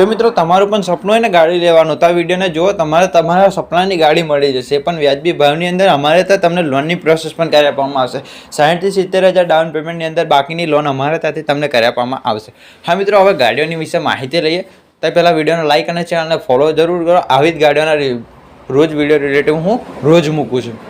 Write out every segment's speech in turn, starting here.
જો મિત્રો, તમારું પણ સપનું હોય ને ગાડી લેવાનું, તો આ વિડીયોને જુઓ, તમારે તમારા સપનાની ગાડી મળી જશે. પણ વ્યાજબી ભાવની અંદર અમારે ત્યાં તમને લોનની પ્રોસેસ પણ કરી આપવામાં આવશે. સાઠથી સિત્તેર હજાર ડાઉન પેમેન્ટની અંદર બાકીની લોન અમારે ત્યાંથી તમને કરી આપવામાં આવશે. હા મિત્રો, હવે ગાડીઓની વિશે માહિતી લઈએ. તો પહેલાં વિડીયોને લાઇક અને ચેનલને ફોલો જરૂર કરો. આવી જ ગાડીઓના રોજ વીડિયો રિલેટિવ હું રોજ મૂકું છું.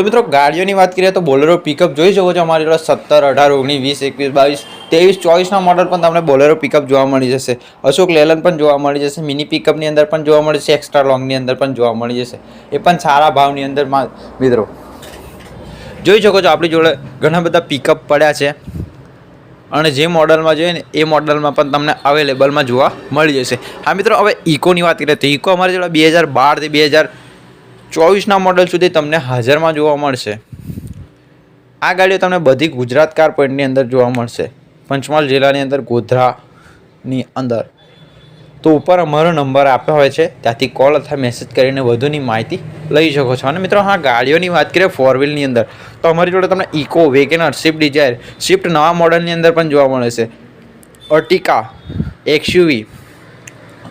તો મિત્રો, ગાડીઓની વાત કરીએ તો બોલેરો પિકઅપ જોઈ શકો છો અમારી જોડે સત્તર, અઢાર, ઓગણીસ, વીસ, એકવીસ, બાવીસ, ત્રેવીસ, ચોવીસના મોડલ પણ તમને બોલેરો પિકઅપ જોવા મળી જશે. અશોક લેલન પણ જોવા મળી જશે. મિની પિકઅપની અંદર પણ જોવા મળી જશે. એક્સ્ટ્રા લોંગની અંદર પણ જોવા મળી જશે. એ પણ સારા ભાવની અંદર મિત્રો. જોઈ શકો છો આપણી જોડે ઘણા બધા પિકઅપ પડ્યા છે. અને જે મોડલમાં જોઈએ ને, એ મોડલમાં પણ તમને અવેલેબલમાં જોવા મળી જશે. હા, મિત્રો, હવે ઇકોની વાત કરીએ તો ઇકો અમારી જોડે બે હજાર બારથી બે હજાર ચોવીસના મોડલ સુધી તમને હાજરમાં જોવા મળશે. આ ગાડીઓ તમને બધી ગુજરાત કાર પોઈન્ટની અંદર જોવા મળશે. પંચમહાલ જિલ્લાની અંદર ગોધરાની અંદર. તો ઉપર અમારો નંબર આપ્યો હોય છે, ત્યાંથી કોલ અથવા મેસેજ કરીને વધુની માહિતી લઈ શકો છો. અને મિત્રો, હા, ગાડીઓની વાત કરીએ ફોર વ્હીલની અંદર, તો અમારી જોડે તમને Eeco WagonR Swift Dzire Swift નવા મોડલની અંદર પણ જોવા મળે છે. Ertiga XUV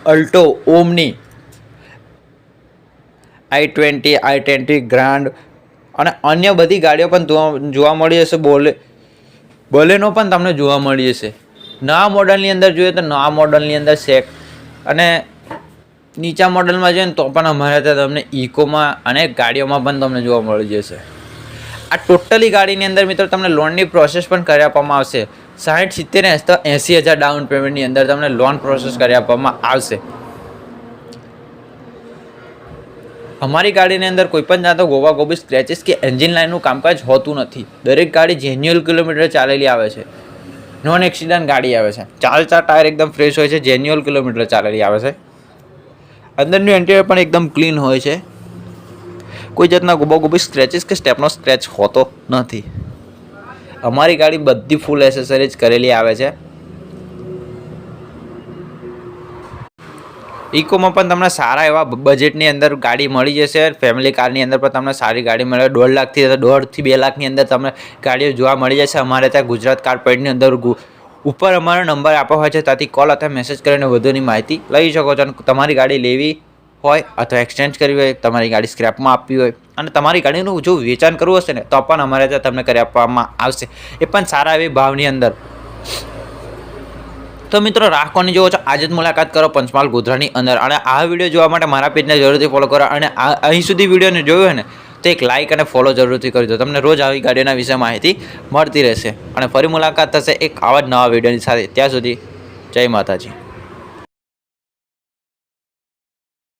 Alto Omni i twenty i twenty, grand અને અન્ય બધી ગાડીઓ પણ જોવા મળી જશે. બોલે બોલેનો પણ તમને જોવા મળી જશે. નવા મોડલની અંદર જોઈએ તો નવા મોડલની અંદર સેક અને નીચા મોડલમાં જોઈએ ને તો પણ અમારે ત્યાં તમને ઇકોમાં અને ગાડીઓમાં પણ તમને જોવા મળી જશે. આ ટોટલી ગાડીની અંદર મિત્રો તમને લોનની પ્રોસેસ પણ કરી આપવામાં આવશે. સાઠ સિત્તેર એંસી તો એંસી હજાર ડાઉન પેમેન્ટની અંદર તમને લોન પ્રોસેસ કરી આપવામાં આવશે. અમારી ગાડીની અંદર કોઈ પણ જાતો ગોવા ગોબી સ્ક્રેચિસ કે એન્જિન લાઇનનું કામકાજ હોતું નથી. દરેક ગાડી જેન્યુઅલ કિલોમીટર ચાલેલી આવે છે. નોન એક્સિડન્ટ ગાડી આવે છે. ચાર ચાર ટાયર એકદમ ફ્રેશ હોય છે જેન્યુઅલ કિલોમીટર ચાલેલી આવે છે. અંદરનું એન્ટિરિયર પણ એકદમ ક્લીન હોય છે. કોઈ જાતના ગોબા ગોબી સ્ક્રેચીસ કે સ્ટેપનો સ્ક્રેચ હોતો નથી. અમારી ગાડી બધી ફૂલ એસેસરીઝ કરેલી આવે છે. ઇકોમાં પણ તમને સારા એવા બજેટની અંદર ગાડી મળી જશે. ફેમિલી કારની અંદર પણ તમને સારી ગાડી મળે. દોઢ લાખથી દોઢથી બે લાખની અંદર તમને ગાડીઓ જોવા મળી જશે. અમારે ત્યાં ગુજરાત કાર પોઈન્ટની અંદર ઉપર અમારો નંબર આપ્યો હોય છે. ત્યાંથી કોલ અથવા મેસેજ કરીને વધુની માહિતી લઈ શકો છો. અને તમારી ગાડી લેવી હોય અથવા એક્સચેન્જ કરવી હોય, તમારી ગાડી સ્ક્રેપમાં આપવી હોય અને તમારી ગાડીનું જો વેચાણ કરવું હશે ને, તો પણ અમારે ત્યાં તમને કરી આપવામાં આવશે. એ પણ સારા એવી ભાવની અંદર. તો મિત્રો, રાખવાની જોવો છો. આજે જ મુલાકાત કરો પંચમહાલ ગોધરાની અંદર. અને આ વીડિયો જોવા માટે મારા પેજને જરૂરથી ફોલો કરો. અને અહીં સુધી વિડીયોને જોયો ને, તો એક લાઇક અને ફોલો જરૂરથી કરી દો. તમને રોજ આવી ગાડીના વિશે માહિતી મળતી રહેશે. અને ફરી મુલાકાત થશે એક આવા જ નવા વિડીયોની સાથે. ત્યાં સુધી જય માતાજી.